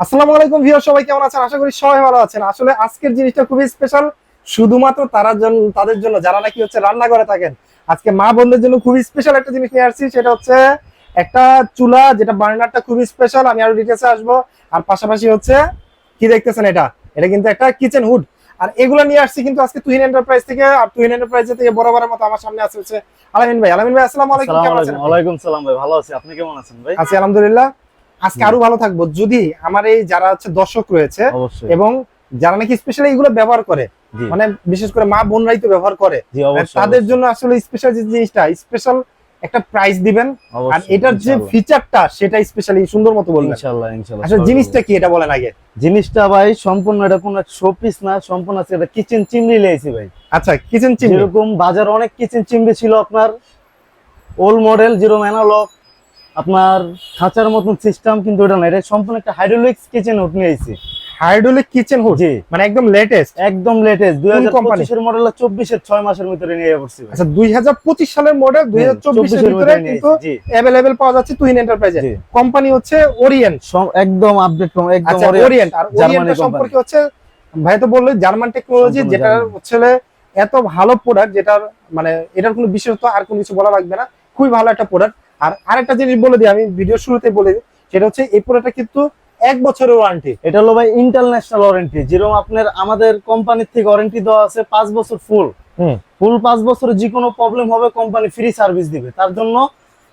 আসসালামু আলাইকুম ভিউয়ার সবাই কেমন আছেন? আশা করি সবাই ভালো আছেন। আসলে আজকের জিনিসটা খুবই স্পেশাল শুধুমাত্র তারা জন্য তাদের জন্য যারা নাকি হচ্ছে রান্না করে থাকেন। আজকে মা বোনদের জন্য খুবই স্পেশাল একটা জিনিস নিয়ে আসছি সেটা হচ্ছে একটা চুলা যেটা বার্নারটা খুবই স্পেশাল আমি আরও ডিটেলসে আসব। আর পাশাপাশি হচ্ছে কি দেখতেছেন এটা? এটা কিন্তু একটা কিচেন হুড আর এগুলো নিয়ে আসছি কিন্তু আজকে তুহিন এন্টারপ্রাইজ থেকে আর তুহিন এন্টারপ্রাইজ থেকে বরাবরের মতো আমার সামনে আছে হচ্ছে আলামিন ভাই। আলামিন ভাই আসসালামু আলাইকুম কেমন আছেন আলাইকুম। সালাম ভাই ভালো আছি। আপনি কেমন আছেন ভাই? আছি আলহামদুলিল্লাহ। আজকে আরও ভালো থাকব। যদি আমার এই যারা হচ্ছে দর্শক রয়েছে এবং যারা নাকি স্পেশালি এগুলো ব্যবহার করে মানে বিশেষ করে মা বোনরাই তো ব্যবহার করে তাদের জন্য আসলে স্পেশাল যে জিনিসটা স্পেশাল একটা প্রাইস দিবেন। আর এটার যে ফিচারটা সেটা স্পেশালি সুন্দর মতো বলবেন ইনশাআল্লাহ ইনশাআল্লাহ আসলে জিনিসটা কি এটা বলেন আগে? জিনিসটা ভাই সম্পূর্ণ এটা কোনো শোপিস না সম্পূর্ণ আছে এটা কিচেন চিমনি লেগেছি ভাই। আচ্ছা কিচেন চিমনি এরকম বাজারে অনেক কিচেন চিমনি ছিল আপনার ওল্ড মডেল জিরো ম্যানালগ আপনার খাঁচার মতন সিস্টেম কিন্তু এটা না এটা সম্পূর্ণ একটা হাইড্রোলিক্স কিচেন উঠ নিয়েছি হাইড্রোলিক কিচেন হুড জি। মানে একদম লেটেস্ট একদম লেটেস্ট দুই হাজার company? পঁচিশের মডেল চব্বিশের ছয় মাসের ভিতরে নিয়ে পড়ছি আচ্ছা দুই হাজার পঁচিশ সালের মডেল দুই হাজার চব্বিশের 24 এর ভিতরে কিন্তু অ্যাভেলেবেল পাওয়া যাচ্ছে তুহিন এন্টারপ্রাইজে। কোম্পানি হচ্ছে ওরিয়েন্ট একদম আপডেট একদম আচ্ছা ওরিয়েন্ট আর জার্মানি ওরিয়েন্টের সম্পর্কে হচ্ছে ভাই তো বলল জার্মান টেকনোলজি যেটা। হচ্ছে এত ভালো প্রোডাক্ট যেটার মানে এটার কোনো বিশেষত্ব আর কোনো কিছু বলা লাগবে না। খুবই ভালো একটা প্রোডাক্ট আর আরেকটা জিনিস বলে দিই আমি ভিডিও শুরুতে বলে দিই সেটা হচ্ছে এই প্রোডাক্টটা কিন্তু এক বছরের ওয়ারেন্টি এটা হলো ভাই ইন্টারন্যাশনাল ওয়ারেন্টি যেরকম আপনার আমাদের কোম্পানির থেকে ওয়ারেন্টি দেওয়া আছে পাঁচ বছর ফুল ফুল পাঁচ বছরে যে কোনো প্রবলেম হবে কোম্পানি ফ্রি সার্ভিস দিবে। তার জন্য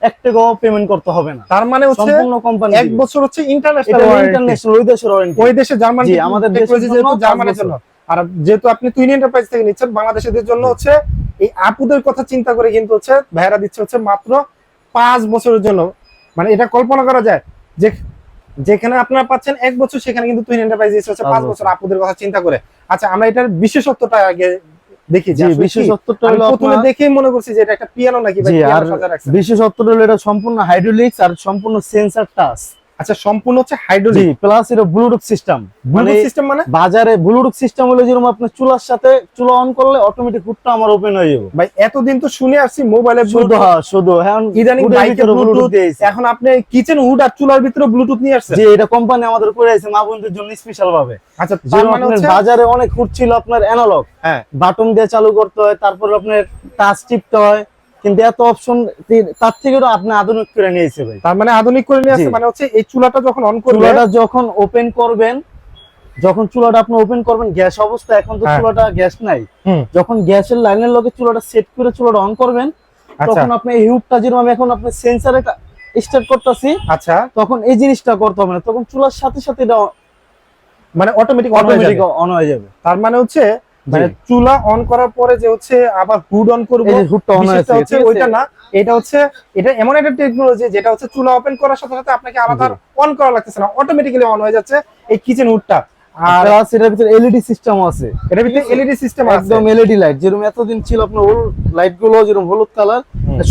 এক টাকাও পেমেন্ট করতে হবে না। তার মানে হচ্ছে সম্পূর্ণ কোম্পানি এক বছর হচ্ছে ইন্টারন্যাশনাল ইন্টারন্যাশনাল ওই দেশের ওয়ারেন্টি ওই দেশে জার্মান আমাদের টেকনোলজি জন্য যেহেতু পাঁচ জন্য। আর যেহেতু আপনি তুইন এন্টারপ্রাইজ থেকে নিচ্ছেন বাংলাদেশিদের জন্য হচ্ছে এই আপুদের কথা চিন্তা করে কিন্তু হচ্ছে ভাইরা দিচ্ছে হচ্ছে মাত্র পাঁচ বছরের জন্য মানে এটা কল্পনা করা যায় যে যেখানে আপনারা পাচ্ছেন এক বছর সেখানে কিন্তু টুইন এন্টারপ্রাইজ হচ্ছে পাঁচ বছর। আপুদের কথা চিন্তা করে আচ্ছা আমরা এটার বিশেষত্বটা আগে দেখি যে? বিশেষত্বটা হলো প্রথমে দেখেই মনে করছি যে এটা একটা পিয়ানো নাকি ভাই পিয়ানো সাজা রাখছে বিশেষত্বটা হলো এটা সম্পূর্ণ হাইড্রোলিক্স আর সম্পূর্ণ সেন্সর টাচ আচ্ছা সম্পূর্ণ হচ্ছে জি হাইড্রোলিক প্লাস এটা ব্লুটুথ সিস্টেম মানে ব্লুটুথ সিস্টেম মানে? বাজারে ব্লুটুথ সিস্টেম হলো যেরকম আপনার চুলার সাথে চুলা অন করলে অটোমেটিক হুডটা আমার ওপেন হয়ে যাবে। ভাই এতদিন তো শুনে আসছি মোবাইলে শুধু হ্যাঁ শুধু। হ্যাঁ ইদানিং বাইকে ব্লুটুথ। এখন আপনি কিচেন হুড আর চুলার ভিতরে ব্লুটুথ নিয়ে আসছেন। যে এটা কোম্পানি আমাদের করে আছে মা বোনদের জন্য স্পেশাল ভাবে। আচ্ছা মানে বাজারে অনেক হুড ছিল আপনার অ্যানালগ হ্যাঁ। বাটন দিয়ে চালু করতে হয় তারপর আপনার টাচ টিপতে হয়। কিন্তু এত অপশন তার থেকে আপনি আধুনিক করে নিয়েছে ভাই। তার মানে আধুনিক করে নিয়ে আসছে মানে হচ্ছে এই চুলাটা যখন অন করবে চুলাটা যখন ওপেন করবেন যখন চুলাটা আপনি ওপেন করবেন গ্যাস অবস্থা এখন তো হ্যাঁ। চুলাটা গ্যাস নাই। যখন গ্যাসের লাইনের লগে চুলাটা সেট করে চুলাটা অন করবেন আচ্ছা। তখন আপনি এই হুডটা যেরকম আমি এখন আপনি সেন্সারে স্টার্ট করতেছি আচ্ছা। তখন এই জিনিসটা করতে হবে না। তখন চুলার সাথে সাথে এটা মানে অটোমেটিক অটোমেটিক অন হয়ে যাবে। তার মানে হচ্ছে মানে চুলা অন করার পরে যে হচ্ছে আবার হুড অন করব হুডটা অন হচ্ছে ওইটা না এটা হচ্ছে এটা এমন একটা টেকনোলজি যেটা হচ্ছে চুলা ওপেন করার সাথে সাথে আপনাকে আলাদা অন করা লাগতেছে না অটোমেটিক্যালি অন হয়ে যাচ্ছে এই কিচেন হুডটা আর এটার ভিতরে এলইডি সিস্টেম আছে। এটার ভিতরে এলইডি সিস্টেম আছে। একদম এলইডি লাইট যেরকম এতদিন ছিল আপনার লাইটগুলো যেরকম হলুদ কালার।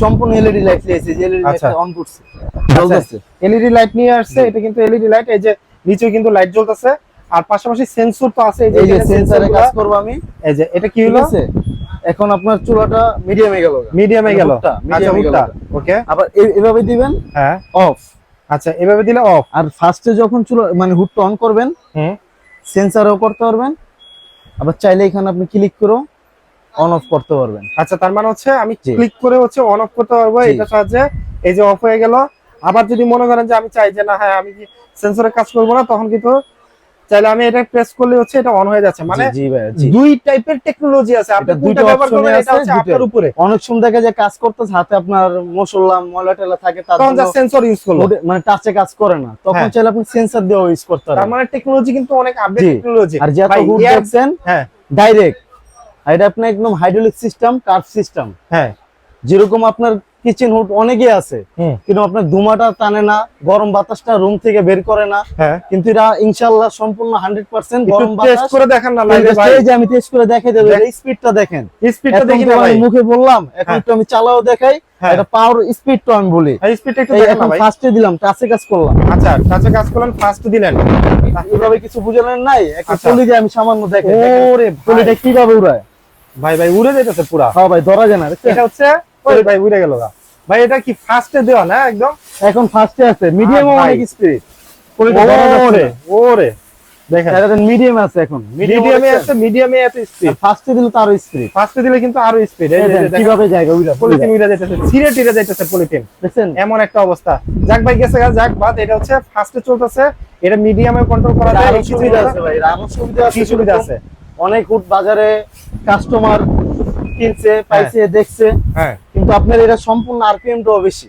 সম্পূর্ণ এলইডি লাইট দিয়েছে যে এলইডি আচ্ছা। লাইটটা অন করছে জ্বলতেছে। এলইডি লাইট নিয়ে আসছে এটা কিন্তু এলইডি লাইট এই যে নিচেও কিন্তু লাইট জ্বলতেছে। আর পাশাপাশি সেন্সর তো আছে এই যে সেন্সারে কাজ করব আমি। এই যে এটা কি হলো? এখন আপনার চুলাটা মিডিয়ামে গেল মিডিয়ামে গেল। আচ্ছা গেল। ওকে আবার এ- এভাবে দিবেন হ্যাঁ। অফ আচ্ছা এভাবে দিলে অফ আর ফার্স্টে যখন চুলা মানে হুডটা অন করবেন হুম। সেন্সারও করতে পারবেন। আবার চাইলে এখানে আপনি ক্লিক করেও অন অফ করতে পারবেন। আচ্ছা তার মানে হচ্ছে আমি ক্লিক করে হচ্ছে অন অফ করতে পারব। এটা সাহায্যে এই যে অফ হয়ে গেল। আবার যদি মনে করেন যে আমি চাই যে না হ্যাঁ আমি সেন্সরে কাজ করব না তখন কিন্তু চাইলে আমি এটা প্রেস করলে হচ্ছে এটা অন হয়ে যাচ্ছে। মানে দুই টাইপের টেকনোলজি আছে। আপনি দুইটা ব্যবহার করবেন এটা হচ্ছে আপনার উপরে। অনেক সময় দেখা যায় কাজ করতেছে হাতে আপনার মশলা ময়লা টয়লা থাকে তার জন্য সেন্সর ইউজ করল। মানে টাচে কাজ করে না। তখন হ্যাঁ। চাইলে আপনি সেন্সর দিয়ে ইউজ করতে পারেন। তার মানে টেকনোলজি কিন্তু অনেক আপডেট টেকনোলজি আর যে ভাই, হুড দেখছেন হ্যাঁ। ডাইরেক্ট আর এটা আপনার একদম হাইড্রোলিক সিস্টেম কার্ভ সিস্টেম হ্যাঁ। যেরকম আপনার কিচেন হুড অনেকে আছে। কিন্তু আপনার ধুমাটা টানে না গরম বাতাসটা রুম থেকে বের করে না। হ্যাঁ। কিন্তু এটা ইনশাআল্লাহ সম্পূর্ণ হান্ড্রেড পার্সেন্ট গরম টেস্ট করে দেখেন না যে আমি টেস্ট করে দেখাই দেবো স্পিডটা দেখেন। স্পিডটা দেখি আমি মুখে বললাম এখন হ্যাঁ। একটু আমি চালাও দেখাই হ্যাঁ। এটা পাওয়ার স্পিডটা আমি বলি। এই একটু দেখেন না ভাই। ফার্স্টে দিলাম টাচে কাজ করলাম। আচ্ছা কাছে কাজ করলেন ফার্স্ট দিলেন। এভাবে কিছু বুঝালেন নাই একটা আচ্ছা। চলি দিয়ে আমি সামান্য দেখে ওরে ভাই। চলিটা কীভাবে উড়ায়? ভাই ভাই উড়ে যাইতেছে পুরা। হ্যাঁ ভাই ধরা যায় না? এটা হচ্ছে ওই ভাই উড়ে গেল গা। ভাই এটা কি ফার্স্টে দেওয়া না একদম? এখন ফার্স্টে আছে। মিডিয়ামও ভাই। অনেক স্পিড কোয়ালিটি ওরে। ওরে। দেখেন। এটা মিডিয়াম আছে এখন। মিডিয়ামে আছে মিডিয়ামে এত স্পিড ফার্স্টে দিলে তো আরও স্পিড ফার্স্টে দিলে কিন্তু আরও স্পিড দেখেন কীভাবে জায়গা উইরা পলিথিন উড়ে যাইতেছে ছিঁড়ে টিড়ে যাইতেছে পলিথিন দেখছেন? এমন একটা অবস্থা। যাক ভাই গেছে যাক বাদ। এটা হচ্ছে ফার্স্টে চলতেছে। এটা মিডিয়ামে কন্ট্রোল করা যায়। এই সুবিধা আছে ভাই আরও সুবিধা আছে সুবিধা আছে? অনেক হুট বাজারে কাস্টমার কিনছে পাইছে দেখছে হ্যাঁ। কিন্তু আপনার এটা সম্পূর্ণ আরপিএম টাও বেশি।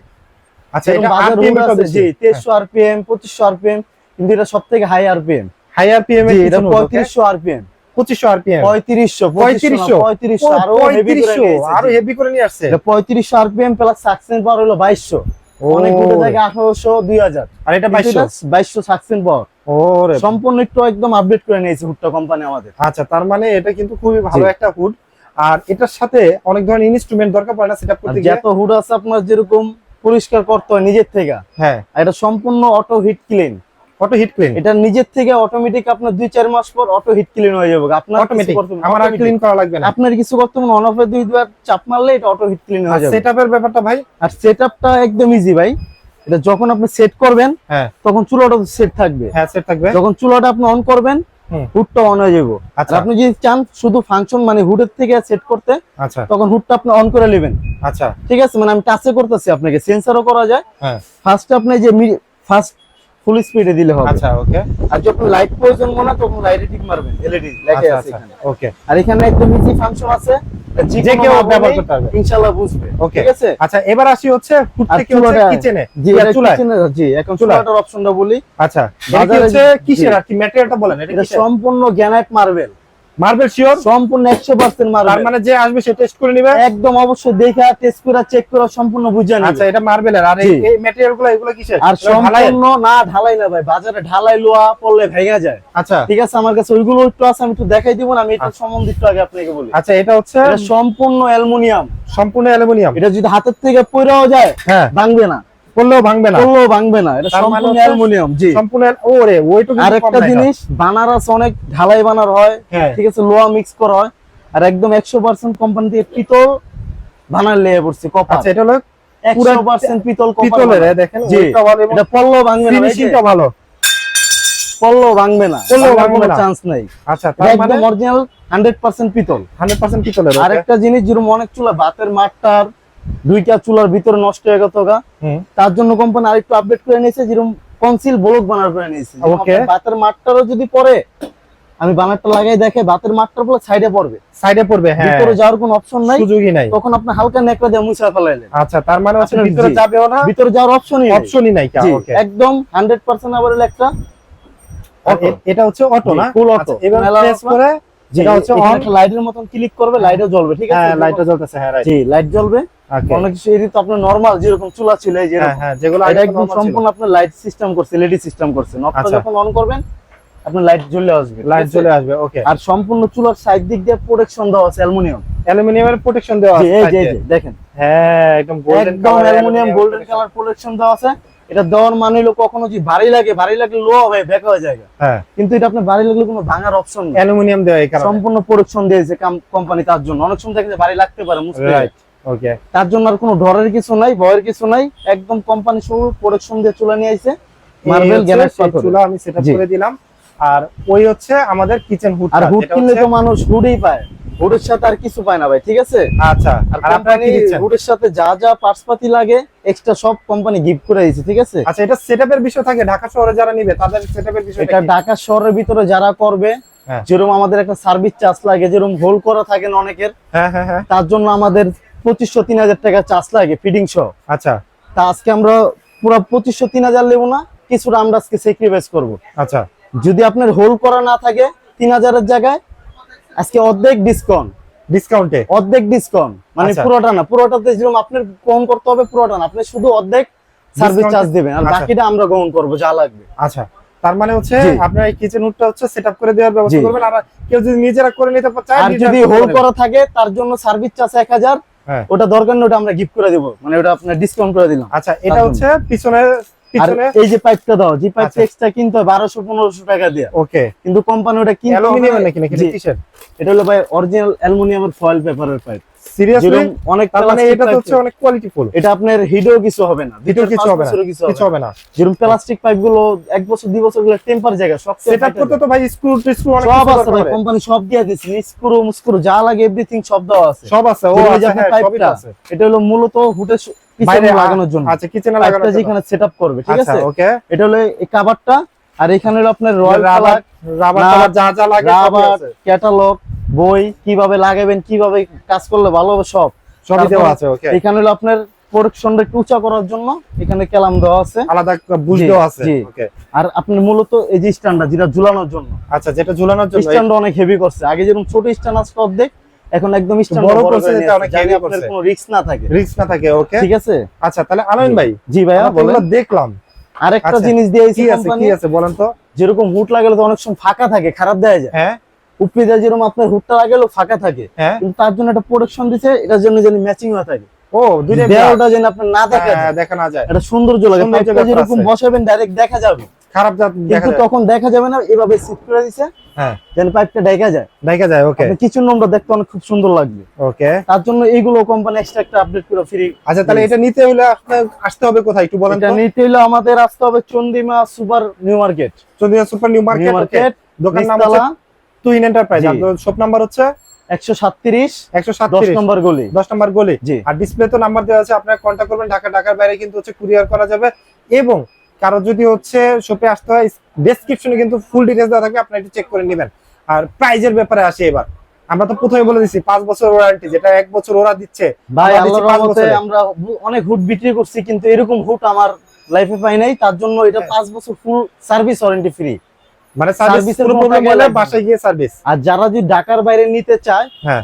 আচ্ছা এটা বাজার আরপিএম হুড আছে, জি তেইশশো আরপিএম পঁচিশশো আরপিএম কিন্তু এটা সব থেকে হাই আরপিএম হাই আরপিএম এর এটা কিছু পঁয়ত্রিশশো আরপিএম 2500 আরপিএম পঁয়ত্রিশশো পঁয়ত্রিশশো। পঁয়ত্রিশশো আরও হেভি করে আরও হেভি করে নিয়ে আসছে? এটা পঁয়ত্রিশশো আরপিএম প্লাস সাকসেন পাওয়ার হলো বাইশশো। অনেকগুলো ওরে। জায়গায় আঠারোশো দুই হাজার। আর এটা 2200 বাইশশো? সাকসেন পাওয়ার ওরে সম্পূর্ণ একটু একদম আপডেট করে নিয়েছে হুডটা কোম্পানি আমাদের। আচ্ছা তার মানে এটা কিন্তু খুবই ভালো একটা হুড। আর এটার সাথে অনেক ধরনের ইনস্ট্রুমেন্ট দরকার পড়ে না সেটআপ আর করতে গিয়ে যত হুড আছে আপনার যেরকম পরিষ্কার করতে হয় নিজের থেকে হ্যাঁ। আর এটা সম্পূর্ণ auto heat clean auto heat clean এটা নিজের থেকে অটোমেটিক আপনার দুই চার মাস পর অটো হিট ক্লিন হয়ে যাবে। আপনার অটোমেটিক আমার আর ক্লিন করা লাগবে না। আপনার কিছু করতে হবে অন অফে দুই দুবার চাপ মারলে এটা অটো হিট ক্লিন হয়ে যাবে। সেটআপের ব্যাপারটা ভাই? আর সেটআপটা একদম ইজি ভাই। এটা যখন আপনি সেট করবেন হ্যাঁ। তখন চুলাটা সেট থাকবে। হ্যাঁ সেট থাকবে। যখন চুলাটা আপনি অন করবেন। হুডটা অন হয়ে যাব আচ্ছা। আপনি যদি চান শুধু ফাংশন মানে হুডের থেকে সেট করতে আচ্ছা। তখন হুডটা আপনি অন করে নেবেন। আচ্ছা। ঠিক আছে? মানে আমি টাচে করতেছি আপনাকে। সেন্সারও করা যায়। হ্যাঁ। ফার্স্ট আপনি যে ফার্স্ট ফুল স্পিডে দিলে হবে। আচ্ছা ওকে আর যখন লাইট প্রয়োজন মনে তখন লাইটে টিক মারবেন। এলইডি লেখা আচ্ছা আছে এখানে। ওকে আর এখানে একদম ইজি ফাংশন আছে। যে কেউ ব্যবহার করতে পারবে। ইনশাআল্lah বুঝবে ওকে ঠিক আছে? আচ্ছা এবার আসি হচ্ছে ফুড আর থেকে হচ্ছে কিচেনে? জি চুলায়? জি এখন চুলায়। চুলাটার অপশনটা বলি। আচ্ছা বাজারে- হচ্ছে কিসের জি। আর কি ম্যাটেরিয়ালটা বলেন এটা সম্পূর্ণ গ্রানাইট মার্বেল। মার্বেল শিওর সম্পূর্ণ একশো পার্সেন্ট তার মানে যে আসবে সে টেস্ট করে নিবে? একদম অবশ্যই দেখা টেস্ট করে চেক করে সম্পূর্ণ বুঝে আচ্ছা এটা মার্বেলের আর এই- জি। এই ম্যাটেরিয়ালগুলো এগুলো কিসের? আর সম্পূর্ণ না ঢালাই না ভাই বাজারে ঢালাই লোয়া পড়লে ভেঙে যায়। আচ্ছা। ঠিক আছে আমার কাছে ওইগুলো একটু আছে আমি একটু দেখাই দিব না আমি এটা সম্বন্ধে একটু আগে আপনাকে বলি। আচ্ছা এটা হচ্ছে সম্পূর্ণ অ্যালুমিনিয়াম। সম্পূর্ণ অ্যালুমিনিয়াম। এটা যদি হাতের থেকে পড়েও যায় হ্যাঁ। ভাঙবে না। করলেও ভাঙবে না। পড়লেও ভাঙবে না। এটা মানে সম্পূর্ণ অ্যালুমিনিয়াম জি। সম্পূর্ণ ওরে ওইটুকু আর একটা জিনিস বানারস অনেক ঢালাই বানার হয় হ্যাঁ। ঠিক আছে লোহা মিক্স করা হয় আর একদম একশো পার্সেন্ট কোম্পানি থেকে পিতল বানার পড়ছে কপার আচ্ছা এটা হলো পুরা একশো পার্সেন্ট পিতল কপার পিতলের। দেখেন ওইটা ভালো এটা ভাঙবে না ফিনিশিংটা ভালো। ভাঙবে না। ভাঙবে না। চান্স নাই। আচ্ছা তার মানে একদম অরিজিনাল হান্ড্রেড পার্সেন্ট পিতল 100% পিতলের আর একটা জিনিস যেরকম অনেক চুলা ভাতের মাঠটার দুইটা চুলার ভিতরে নষ্ট হয়ে গেত গা। তার জন্য কোম্পানি আরেকটু আপডেট করে নিয়েছে যেরকম কনসিল ব্লক বানার করে নিয়েছে. আপনার ভাতের মাঠটারও যদি পড়ে আমি বানারটা লাগাই দেখে ভাতের মাঠটার পুরো সাইডে পড়বে। সাইডে পড়বে হ্যাঁ। ভিতরে যাওয়ার কোনো অপশন নাই। সুযোগই নাই। তখন আপনি হালকা নেকড়া দিয়ে মুছা ফেলাইলেন। আচ্ছা তার মানে হচ্ছে ভিতরে। যাবেও না? ভিতরে যাওয়ার অপশনই নেই। অপশনই নাই জি, ওকে একদম হান্ড্রেড পার্সেন্ট আবার একটা। এটা হচ্ছে অটো না? full auto। আচ্ছা, এবার প্রেস করে এটা হচ্ছে। একটা লাইটের মতন ক্লিক করবে লাইটও জ্বলবে ঠিক আছে? হ্যাঁ লাইটটা জ্বলতেছে হ্যাঁ রাইট জি লাইট জ্বলবে। ওকে অনেক এটি তো আপনার নরমাল যেরকম চুলা ছিল এই যে হ্যাঁ হ্যাঁ যেগুলো একদম সম্পূর্ণ আপনার লাইট সিস্টেম করছে এলইডি সিস্টেম করছে। নকটা আচ্ছা। যখন অন করবেন আপনার লাইট জ্বলে আসবে লাইট আছে? আসবে ওকে আর সম্পূর্ণ চুলার সাইড দিক দিয়ে প্রোটেকশন দেওয়া আছে অ্যালুমিনিয়াম অ্যালুমিনিয়ামের প্রোটেকশন দেওয়া আছে এই যে এই সাইডে। যে দেখেন। হ্যাঁ একদম গোল্ডেন একদম অ্যালুমিনিয়াম গোল্ডেন কালার প্রোটেকশন দেওয়া আছে। এটা দেওয়ার মানে হলো কখনো যদি ভারী লাগে ভারী লাগলে লো বেকা হয়ে যায়। হ্যাঁ। কিন্তু এটা আপনার ভারী লাগলে কোনো ভাঙার অপশন নেই। অ্যালুমিনিয়াম দেওয়া এই কারণে। সম্পূর্ণ প্রোটেকশন দিয়েছে কোম্পানি তার জন্য। অনেক সময় দেখে যে ভারী লাগতে পারে মুশকিল রাইট ওকে তার জন্য আর কোনো ডরের কিছু নাই ভয়ের কিছু নাই একদম কোম্পানি সহ প্রোডাকশন দিয়ে চলে নিয়ে আইছে মার্বেল গ্যালাক্স পাথর চুলা আমি সেটআপ করে দিলাম। আর ওই হচ্ছে আমাদের কিচেন হুড আর হুড কিনলে তো মানুষ হুডই পায়। হুডের সাথে আর কিছু পায় না ভাই ঠিক আছে? আচ্ছা আর আপনারা কি দিচ্ছেন? হুডের সাথে যা যা পার্টস পাতি লাগে এক্সট্রা সব কোম্পানি গিফট করে দিয়েছে ঠিক আছে? আচ্ছা এটা সেটআপের বিষয় থাকে ঢাকা শহরে যারা নিবে তাদের সেটআপের বিষয় এটা ঢাকা শহরের ভিতরে যারা করবে হ্যাঁ। যেরকম আমাদের একটা সার্ভিস চার্জ লাগে যেরকম হোল করা থাকে না অনেকের হ্যাঁ হ্যাঁ হ্যাঁ। তার জন্য আমাদের পঁচিশশো তিন হাজার টাকা চার্জ লাগে ফিডিং সহ। আচ্ছা। তা আজকে আমরা পুরো পঁচিশশো তিন হাজার নেব না কিছুটা আমরা আজকে স্যাক্রিফাইস করব। আচ্ছা। যদি আপনার হোল করা না থাকে তিন হাজারের জায়গায় আজকে অর্ধেক ডিসকাউন্ট ডিসকাউন্টে অর্ধেক ডিসকাউন্ট মানে আচ্ছা। পুরোটা না পুরোটাতে যেরকম আপনার গ্রহণ করতে হবে পুরোটা না। আপনি শুধু অর্ধেক সার্ভিস চার্জ দিবেন আর আচ্ছা। বাকিটা আমরা গ্রহণ করব যা লাগবে। আচ্ছা। তার মানে হচ্ছে আপনার এই কিচেন হুডটা হচ্ছে সেটআপ করে দেওয়ার ব্যবস্থা। করবেন আর কেউ যদি নিজেরা করে নিতে চায় আর যদি হোল করা থাকে তার জন্য সার্ভিস চার্জ এক হাজার হ্যাঁ। ওটা দরকার নেই ওটা আমরা গিফট করে দিবো। মানে ওটা আপনার ডিসকাউন্ট করে দিলাম। আচ্ছা এটা হচ্ছে পিছনে এই যে পাইপটা দাও যে আচ্ছা। এক্সট্রা কিনতে হয় বারোশো পনেরোশো টাকা দিয়ে। ওকে। কিন্তু কোম্পানি ওটা কিনতে এটা হলো ভাই অরিজিনাল অ্যালুমিনিয়ামের ফয়েল পেপারের পাইপ সিরিয়াসলি অনেক মানে এটা হচ্ছে অনেক কোয়ালিটি ফুল এটা আপনার হিডেও কিছু হবে না। ভিতর কিছু হবে না কিছু কিছু হবে না। যেরকম প্লাস্টিক পাইপগুলো এক বছর দুই বছরগুলো টেম্পার জায়গা সব সেটআপ করতে তো ভাই স্ক্রু স্ক্রু অনেক সব আছে ভাই কোম্পানি সব দিয়ে দিচ্ছে স্ক্রু মুস্ক্রু যা লাগে এভরিথিং সব দেওয়া আছে। সব আছে ও আচ্ছা হ্যাঁ পাইপটা আছে। এটা হলো মূলত লাগানোর জন্য। আচ্ছা কিচেনে পাইপটা লাগানোর জন্য। যেখানে সেটআপ করবে ঠিক আচ্ছা আছে? ওকে। এটা হলো এই কাভারটা আর এখানে হলো আপনার রয়্যাল রাবার রাবার যা যা লাগে রাবার ক্যাটালগ বই কীভাবে লাগাবেন কীভাবে কাজ করলে ভালো হবে সব। সবই দেওয়া আছে ওকে এখানে হলো আপনার প্রোডাকশনটা একটু উঁচা করার জন্য এখানে ক্যালাম দেওয়া আছে। আলাদা দেওয়া আছে ওকে আর আপনার মূলত এই যে স্ট্যান্ডটা যেটা ঝুলানোর জন্য। আচ্ছা যেটা ঝুলানোর জন্য স্ট্যান্ড অনেক হেভি করছে। আগে যেরকম ছোট স্ট্যান্ড অর্ধেক এখন একদম বড় করছে অনেক আপনার করছে। কোনো রিস্ক না থাকে। রিস্ক না থাকে ওকে ঠিক আছে? আচ্ছা তাহলে আনন্দ ভাই। জি ভাইয়া বলেন। দেখলাম। আরেকটা আচ্ছা, জিনিস দিয়েছি কি আছে কি আছে বলেন তো? যেরকম হুট লাগালে তো অনেক সময় ফাঁকা থাকে খারাপ দেয়া যায়। হ্যাঁ? যেরকম আপনার হুটটা ফাঁকা থাকে। হ্যাঁ। কিন্তু তার জন্য একটা প্রোডাকশন দিছে এটার জন্য যেন ম্যাচিং হয়ে থাকে। ও দুইটা দেওয়ালটা যেন আপনার না দেখা যায়। দেখা না যায়। এটা সৌন্দর্য লাগে। পাইপটা যেরকম বসাবেন ডাইরেক্ট দেখা যাবে। খারাপ যা কিন্তু তখন দেখা যাবে না এভাবে সিট করে দিছে হ্যাঁ। যেন পাইপটা দেখা যায়। দেখা যায় ওকে আপনার কিচেন দেখতে অনেক খুব সুন্দর লাগবে। ওকে তার জন্য এইগুলো কোম্পানি এক্সট্রা একটা আপডেট করে ফ্রি আচ্ছা তাহলে এটা নিতে হলে আপনার আসতে হবে কোথায়? একটু বলেন এটা নিতে হলে আমাদের আসতে হবে Chandima super new market. Chandriya super new market market দোকান নাম হচ্ছে তুইন এন্টারপ্রাইজ। শপ নাম্বার হচ্ছে? একশো সাতত্রিশ একশো সাতত্রিশ। নম্বর গলি। দশ নম্বর গলি। জি। আর ডিসপ্লে তো নাম্বার দেওয়া আছে আপনারা কন্ট্যাক্ট করবেন ঢাকা ঢাকার বাইরে কিন্তু হচ্ছে কুরিয়ার করা যাবে। এবং কারও যদি হচ্ছে শপে আসতে হয় ডেসক্রিপশনে কিন্তু ফুল ডিটেলস দেওয়া থাকবে আপনারা একটু চেক করে নেবেন। আর প্রাইজের ব্যাপারে আসি এবার। আমরা তো প্রথমে বলে দিচ্ছি পাঁচ বছর ওয়ারেন্টি যেটা এক বছর ওরা দিচ্ছে ভাই আমরা অনেক হুড বিক্রি করছি কিন্তু এরকম হুড আমার লাইফে পাই নাই তার জন্য এটা হ্যাঁ। পাঁচ বছর ফুল সার্ভিস ওয়ারেন্টি ফ্রি মানে সার্ভিস কোনো প্রবলেম হলে বাসায় গিয়ে সার্ভিস আর যারা যদি ঢাকার বাইরে নিতে চায় হ্যাঁ।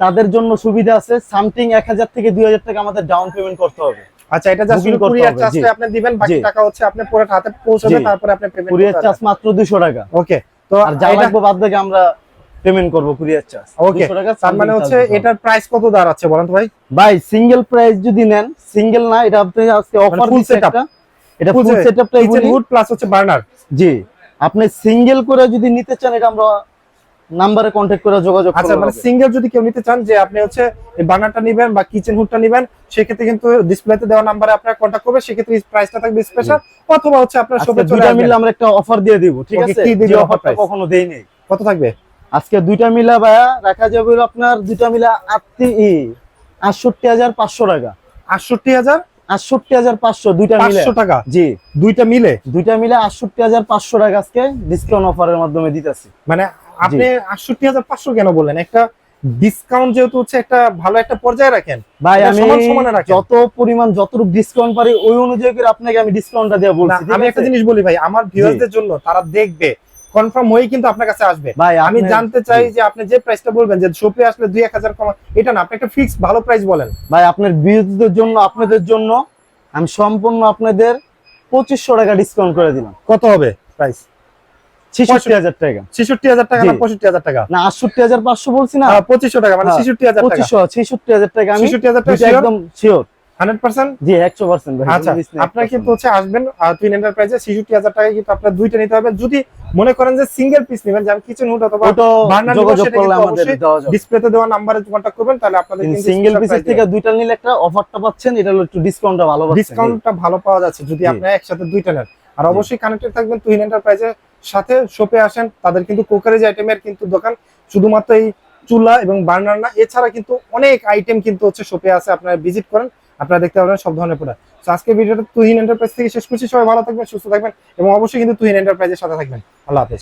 তাদের জন্য সুবিধা আছে সামথিং এক হাজার থেকে দুই হাজার টাকা আমাদের ডাউন পেমেন্ট করতে হবে। আচ্ছা এটা জাস্ট কুরিয়ার চার্জটা আপনি দিবেন বাকি টাকা হচ্ছে আপনি পরে হাতে পৌঁছাবে। তারপরে আপনি পেমেন্ট কুরিয়ার চার্জ মাত্র দুশো টাকা। ওকে তো আর যা লাগবে বাদ থেকে আমরা পেমেন্ট করব কুরিয়ার চার্জ ওকে তার মানে হচ্ছে এটার প্রাইস কত দাঁড়াচ্ছে বলেন তো ভাই? ভাই সিঙ্গেল প্রাইস যদি নেন সিঙ্গেল না এটা আপনি আজকে অফার setup? একটা। এটা ফুল প্লাস হচ্ছে বার্নার জি। আপনি সিঙ্গেল করে যদি নিতে চান এটা আমরা নাম্বারে কন্ট্যাক্ট করে যোগাযোগ আচ্ছা মানে সিঙ্গেল যদি কেউ নিতে চান যে আপনি হচ্ছে এই বার্নারটা নেবেন বা কিচেন হুডটা নেবেন সেক্ষেত্রে কিন্তু ডিসপ্লেতে দেওয়া নাম্বারে আপনারা কন্ট্যাক্ট করবেন সেক্ষেত্রে প্রাইসটা থাকবে স্পেশাল অথবা হচ্ছে আপনার শপে চলে আসবেন। মিলে আমরা একটা অফার দিয়ে দিব ঠিক আছে? কি দিবেন অফারটা কখনো দেই নেই। কত থাকবে? আজকে দুইটা মিলা ভাইয়া রাখা যাবে আপনার দুইটা মিলা আটটি ই আটষট্টি হাজার পাঁচশো টাকা। আটষট্টি হাজার আটষট্টি হাজার পাঁচশো দুইটা মিলে। টাকা? জি। দুইটা মিলে? দুইটা মিলে আটষট্টি হাজার পাঁচশো টাকা আজকে ডিসকাউন্ট অফারের মাধ্যমে দিতেছি। মানে আপনি আটষট্টি হাজার পাঁচশো কেন বললেন? একটা ডিসকাউন্ট যেহেতু হচ্ছে একটা ভালো একটা পর্যায়ে রাখেন ভাই আমি। যত পরিমাণ যতটুকু ডিসকাউন্ট পারি ওই অনুযায়ী করে আপনাকে আমি ডিসকাউন্টটা দিয়ে বলছি আমি একটা জিনিস বলি ভাই আমার ভিউয়ারদের জন্য তারা দেখবে কনফার্ম হয়ে কিন্তু আপনার কাছে আসবে। ভাই আমি জানতে চাই যে আপনি যে প্রাইসটা বলবেন যে শপে আসলে দুই এক হাজার কমা এটা না আপনি একটা ফিক্স ভালো প্রাইস বলেন। ভাই আপনার বিরোধীদের জন্য আপনাদের জন্য আমি সম্পূর্ণ আপনাদের পঁচিশশো টাকা ডিসকাউন্ট করে দিলাম। কত হবে প্রাইস ছেষট্টি হাজার টাকা। ছেষট্টি হাজার টাকা না। পঁয়ষট্টি হাজার টাকা? না আটষট্টি হাজার পাঁচশো বলছি না। পঁচিশশো টাকা মানে হ্যাঁ, ছেষট্টি হাজার টাকা। পঁচিশশো ছেষট্টি হাজার টাকা আমি ছেষট্টি হাজার টাকা একদম শিওর জি একশো পার্সেন্ট আচ্ছা আপনার কিন্তু হচ্ছে আসবেন টুইন এন্টারপ্রাইজে ছেষট্টি হাজার টাকা কিন্তু আপনার দুইটা নিতে হবে। যদি মনে করেন যে সিঙ্গেল পিস নেবেন যেমন কিচেন হুড অথবা ওটা বার্নার নিবো, যোগাযোগ সেটা করলে কিন্তু আমাদের অবশ্যই দেওয়া যাবে। ডিসপ্লেতে দেওয়া নাম্বারে কন্ট্যাক্ট করবেন তাহলে আপনাদের সিঙ্গেল পিসের থেকে দুইটা নিলে একটা অফারটা পাচ্ছেন এটা হলো একটু ডিসকাউন্টটা ভালো ডিসকাউন্টটা ভালো পাওয়া যাচ্ছে যদি জি। আপনি একসাথে দুইটা নেন। আর অবশ্যই কানেক্টেড থাকবেন তুহিন এন্টারপ্রাইজের সাথে শপে আসেন তাদের কিন্তু কুকারেজ আইটেমের কিন্তু দোকান শুধুমাত্র এই চুলা এবং বার্নার না এছাড়া কিন্তু অনেক আইটেম কিন্তু হচ্ছে শপে আছে আপনারা ভিজিট করেন। আপনারা দেখতে পাবেন সব ধরনের প্রোডাক্ট তো আজকে ভিডিওটা তুহিন এন্টারপ্রাইজ থেকে শেষ করছি। সবাই ভালো থাকবেন, সুস্থ থাকবেন এবং অবশ্যই কিন্তু তুহিন এন্টারপ্রাইজের সাথে থাকবেন। আল্লাহ হাফেজ।